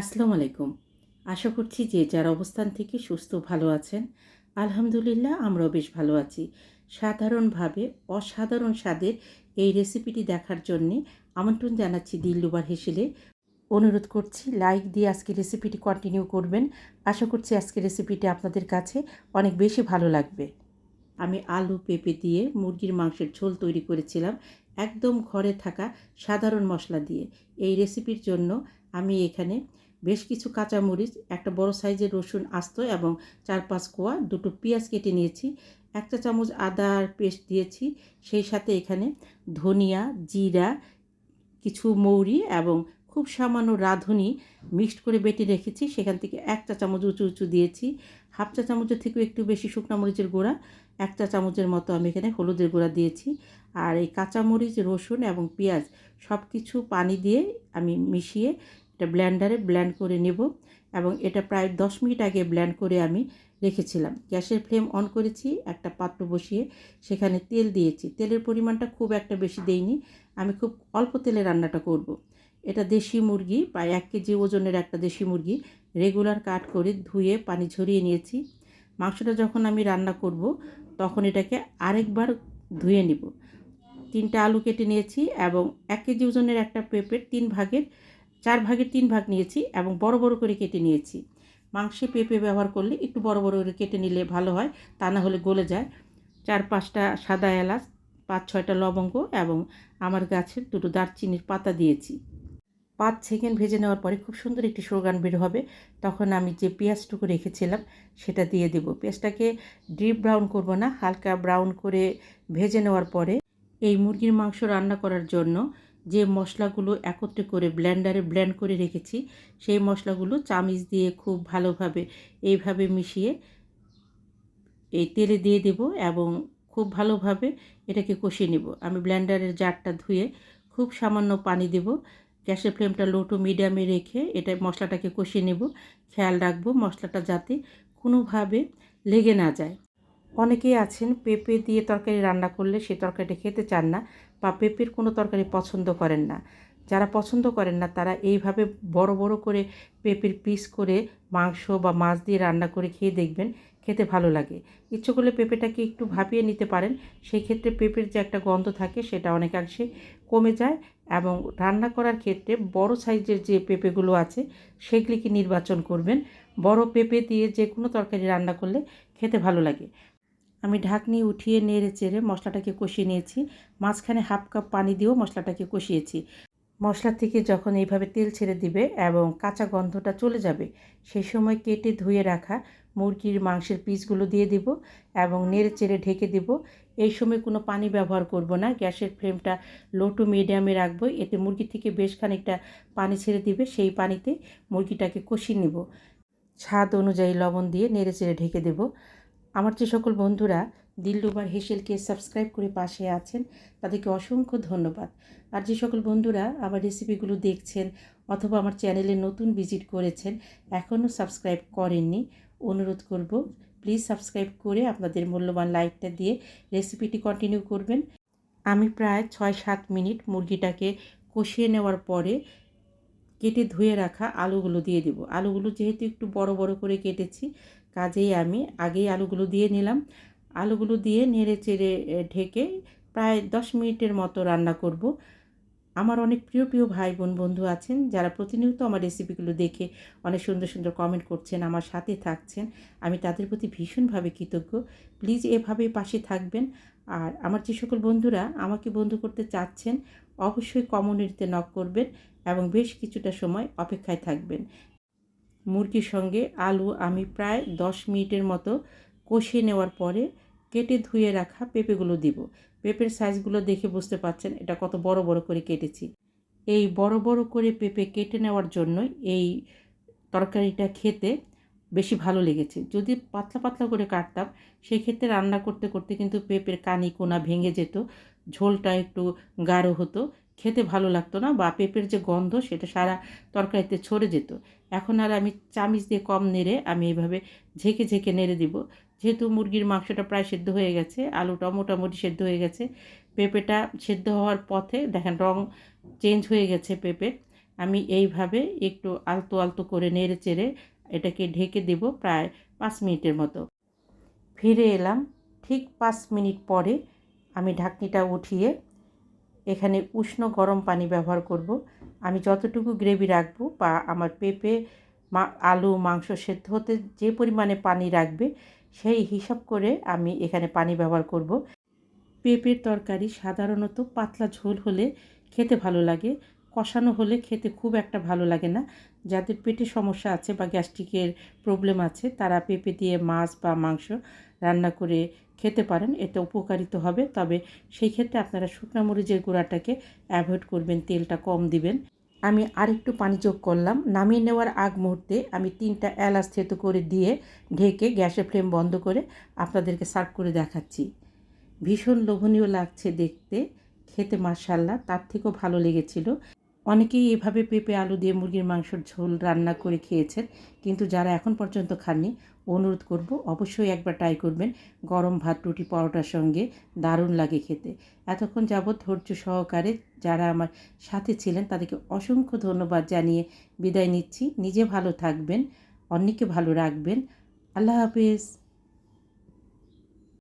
আসসালামু আলাইকুম। আশা করছি যে যার অবস্থান থেকে সুস্থ ভালো আছেন, আলহামদুলিল্লাহ আমরাও বেশ ভালো আছি। সাধারণভাবে অসাধারণ স্বাদের এই রেসিপিটি দেখার জন্যে আমন্ত্রণ জানাচ্ছি দিল্লুবার হেসেলে। অনুরোধ করছি, লাইক দিয়ে আজকে রেসিপিটি কন্টিনিউ করবেন। আশা করছি আজকে রেসিপিটি আপনাদের কাছে অনেক বেশি ভালো লাগবে। আমি আলু, পেঁপে দিয়ে মুরগির মাংসের ঝোল তৈরি করেছিলাম একদম ঘরে থাকা সাধারণ মশলা দিয়ে। এই রেসিপির জন্য আমি এখানে বেশ কিছু কাঁচামরিচ, একটা বড় সাইজের রসুন আস্ত এবং চার পাঁচ কোয়া, দুটো পেঁয়াজ কেটে নিয়েছি। একটা চামচ আদার পেস্ট দিয়েছি, সেই সাথে এখানে ধনিয়া, জিরা, কিছু মৌরি এবং খুব সামান্য রাঁধুনি মিক্সড করে বেটে রেখেছি। সেখান থেকে একটা চামচ উঁচু উঁচু দিয়েছি। হাফ চা চামচের থেকেও একটু বেশি শুকনা মরিচের গুঁড়া, একটা চামচের মতো আমি এখানে হলুদের গুঁড়া দিয়েছি। আর এই কাঁচামরিচ, রসুন এবং পেঁয়াজ সব কিছু পানি দিয়ে আমি মিশিয়ে এটা ব্ল্যান্ডারে ব্ল্যান্ড করে নেব এবং এটা প্রায় দশ মিনিট আগে ব্ল্যান্ড করে আমি রেখেছিলাম। গ্যাসের ফ্লেম অন করেছি, একটা পাত্র বসিয়ে সেখানে তেল দিয়েছি। তেলের পরিমাণটা খুব একটা বেশি দেইনি, আমি খুব অল্প তেলে রান্নাটা করব। এটা দেশি মুরগি, প্রায় এক কেজি ওজনের একটা দেশি মুরগি, রেগুলার কাট করে ধুয়ে পানি ঝরিয়ে নিয়েছি। মাংসটা যখন আমি রান্না করব, তখন এটাকে আরেকবার ধুয়ে নিব। তিনটা আলু কেটে নিয়েছি এবং এক কেজি ওজনের একটা পেঁপের তিন ভাগের চার ভাগের তিন ভাগ নিয়েছি এবং বড় বড় করে কেটে নিয়েছি। মাংসে পেঁপে ব্যবহার করলে একটু বড় বড় করে কেটে নিলে ভালো হয়, তা না হলে গলে যায়। চার পাঁচটা সাদা এলাচ, পাঁচ ছয়টা লবঙ্গ এবং আমার গাছের দুটো দারচিনির পাতা দিয়েছি। পাঁচ সেকেন্ড ভেজে নেওয়ার পরে খুব সুন্দর একটি সুরগান বের হবে। তখন আমি যে পেঁয়াজটুকু রেখেছিলাম সেটা দিয়ে দেবো। পেঁয়াজটাকে ডিপ ব্রাউন করব না, হালকা ব্রাউন করে ভেজে নেওয়ার পরে এই মুরগির মাংস রান্না করার জন্য যে মশলাগুলো একত্রে করে ব্লেন্ডারে ব্লেন্ড করে রেখেছি, সেই মশলাগুলো চামিচ দিয়ে খুব ভালোভাবে এইভাবে মিশিয়ে এই তেলে দিয়ে দেব এবং খুব ভালোভাবে এটাকে কষিয়ে নেব। আমি ব্লেন্ডারের জারটা ধুয়ে খুব সামান্য পানি দেব। গ্যাসের ফ্লেমটা লো টু মিডিয়ামে রেখে এটা মশলাটাকে কষিয়ে নেব। খেয়াল রাখব মশলাটা যাতে কোনোভাবে লেগে না যায়। অনেকেই আছেন পেঁপে দিয়ে তরকারি রান্না করলে সে তরকারিটা খেতে চান না বা পেঁপের কোনো তরকারি পছন্দ করেন না। যারা পছন্দ করেন না, তারা এইভাবে বড় বড় করে পেঁপের পিস করে মাংস বা মাছ দিয়ে রান্না করে খেয়ে দেখবেন, খেতে ভালো লাগে। ইচ্ছে করলে পেঁপেটাকে একটু ভাপিয়ে নিতে পারেন। সেই ক্ষেত্রে পেঁপের যে একটা গন্ধ থাকে, সেটা অনেকাংশে কমে যায় এবং রান্না করার ক্ষেত্রে বড় সাইজের যে পেঁপেগুলো আছে, সেগুলিকে নির্বাচন করবেন। বড় পেঁপে দিয়ে যে কোনো তরকারি রান্না করলে খেতে ভালো লাগে। আমি ঢাকনি উঠিয়ে নেড়ে চেড়ে মশলাটাকে কষিয়ে নিয়েছি। মাঝখানে হাফ কাপ পানি দিয়েও মশলাটাকে কষিয়েছি। মশলা থেকে যখন এইভাবে তেল ছেড়ে দিবে এবং কাঁচা গন্ধটা চলে যাবে সেই সময় কেটে ধুয়ে রাখা মুরগির মাংসের পিসগুলো দিয়ে দিব এবং নেড়ে চেড়ে ঢেকে দিব। এই সময় কোনো পানি ব্যবহার করব না। গ্যাসের ফ্লেমটা লো টু মিডিয়ামে রাখব। এতে মুরগি থেকে বেশ খানিকটা পানি ছেড়ে দিবে। সেই পানিতে মুরগিটাকে কষিয়ে নিব। স্বাদ অনুযায়ী লবণ দিয়ে নেড়ে চেড়ে ঢেকে দেব। আমার যে সকল বন্ধুরা দিলরুবার হেসেলকে সাবস্ক্রাইব করে পাশে আছেন, তাদেরকে অসংখ্য ধন্যবাদ। আর যে সকল বন্ধুরা আমার রেসিপিগুলো দেখছেন অথবা আমার চ্যানেলে নতুন ভিজিট করেছেন, এখনও সাবস্ক্রাইব করেননি, অনুরোধ করব প্লিজ সাবস্ক্রাইব করে আপনাদের মূল্যবান লাইকটা দিয়ে রেসিপিটি কন্টিনিউ করবেন। আমি প্রায় ছয় সাত মিনিট মুরগিটাকে কষিয়ে নেওয়ার পরে কেটে ধুয়ে রাখা আলুগুলো দিয়ে দেবো। আলুগুলো যেহেতু একটু বড় বড় করে কেটেছি, কাজেই আমি আগেই আলুগুলো দিয়ে নিলাম। আলুগুলো দিয়ে নেড়ে চেড়ে ঢেকে প্রায় দশ মিনিটের মতো রান্না করব। আমার অনেক প্রিয় প্রিয় ভাই বোন বন্ধু আছেন, যারা প্রতিনিয়ত আমার রেসিপিগুলো দেখে অনেক সুন্দর সুন্দর কমেন্ট করছেন, আমার সাথে থাকছেন। আমি তাদের প্রতি ভীষণভাবে কৃতজ্ঞ। প্লিজ এভাবেই পাশে থাকবেন। আর আমার যে সকল বন্ধুরা আমাকে বন্ধু করতে চাচ্ছেন, অবশ্যই কমিউনিটিতে নক করবেন এবং বেশ কিছুটা সময় অপেক্ষায় থাকবেন। মুরগির সঙ্গে আলু আমি প্রায় দশ মিনিটের মতো কষিয়ে নেওয়ার পরে কেটে ধুয়ে রাখা পেঁপেগুলো দিব। পেঁপের সাইজগুলো দেখে বুঝতে পারছেন এটা কত বড় বড় করে কেটেছি। এই বড় বড় করে পেঁপে কেটে নেওয়ার জন্য এই তরকারিটা খেতে বেশি ভালো লেগেছে। যদি পাতলা পাতলা করে কাটতাম, সেক্ষেত্রে রান্না করতে করতে কিন্তু পেঁপের কানি কোনা ভেঙে যেত, ঝোলটা একটু গাঢ় হতো, খেতে ভালো লাগতো না বা পেঁপের যে গন্ধ সেটা সারা তরকারিতে ছড়ে যেত। এখন আর আমি চামিচ দিয়ে কম নেড়ে আমি এইভাবে ঝেঁকে ঝেঁকে নেড়ে দিব। যেহেতু মুরগির মাংসটা প্রায় সেদ্ধ হয়ে গেছে, আলুটাও মোটামুটি সেদ্ধ হয়ে গেছে, পেঁপেটা সেদ্ধ হওয়ার পথে দেখেন রং চেঞ্জ হয়ে গেছে পেঁপে। আমি এইভাবে একটু আলতো আলতো করে নেড়ে চেড়ে এটাকে ঢেকে দেব প্রায় পাঁচ মিনিটের মতো। ফিরে এলাম, ঠিক পাঁচ মিনিট পরে আমি ঢাকনিটা উঠিয়ে এখানে উষ্ণ গরম পানি ব্যবহার করব। আমি যতটুকু গ্রেভি রাখব বা আমার পেঁপে, মা, আলু, মাংস সেদ্ধ হতে যে পরিমাণে পানি রাখবে, সেই হিসাব করে আমি এখানে পানি ব্যবহার করব। পেঁপের তরকারি সাধারণত পাতলা ঝোল হলে খেতে ভালো লাগে। কষানো হলে খেতে খুব একটা ভালো লাগে না। যাদের পেটে সমস্যা আছে বা গ্যাস্ট্রিকের প্রবলেম আছে, তারা পেঁপে দিয়ে মাছ বা মাংস রান্না করে খেতে পারেন এতে উপকারিত হবে। তবে সেই ক্ষেত্রে আপনারা শুকনো মরিচের গুঁড়াটাকে অ্যাভয়েড করবেন, তেলটা কম দিবেন। আমি আরেকটু পানি যোগ করলাম। নামিয়ে নেওয়ার আগ মুহূর্তে আমি তিনটা এলাচ থেতো করে দিয়ে ঢেকে গ্যাসের ফ্লেম বন্ধ করে আপনাদেরকে সার্ভ করে দেখাচ্ছি। ভীষণ লোভনীয় লাগছে দেখতে। খেতে মার্শাল্লাহ তার থেকেও ভালো লেগেছিল। অনেকেই এভাবে পেঁপে, আলু দিয়ে মুরগির মাংসের ঝোল রান্না করে খেয়েছেন, কিন্তু যারা এখন পর্যন্ত খাননি, অনুরোধ করব অবশ্যই একবার ট্রাই করবেন। গরম ভাত, রুটি, পরোটার সঙ্গে দারুণ লাগে খেতে। এতক্ষণ যাবৎ ধৈর্য সহকারে যারা আমার সাথে ছিলেন, তাদেরকে অসংখ্য ধন্যবাদ জানিয়ে বিদায় নিচ্ছি। নিজে ভালো থাকবেন, অন্যকে ভালো রাখবেন। আল্লাহ হাফিজ।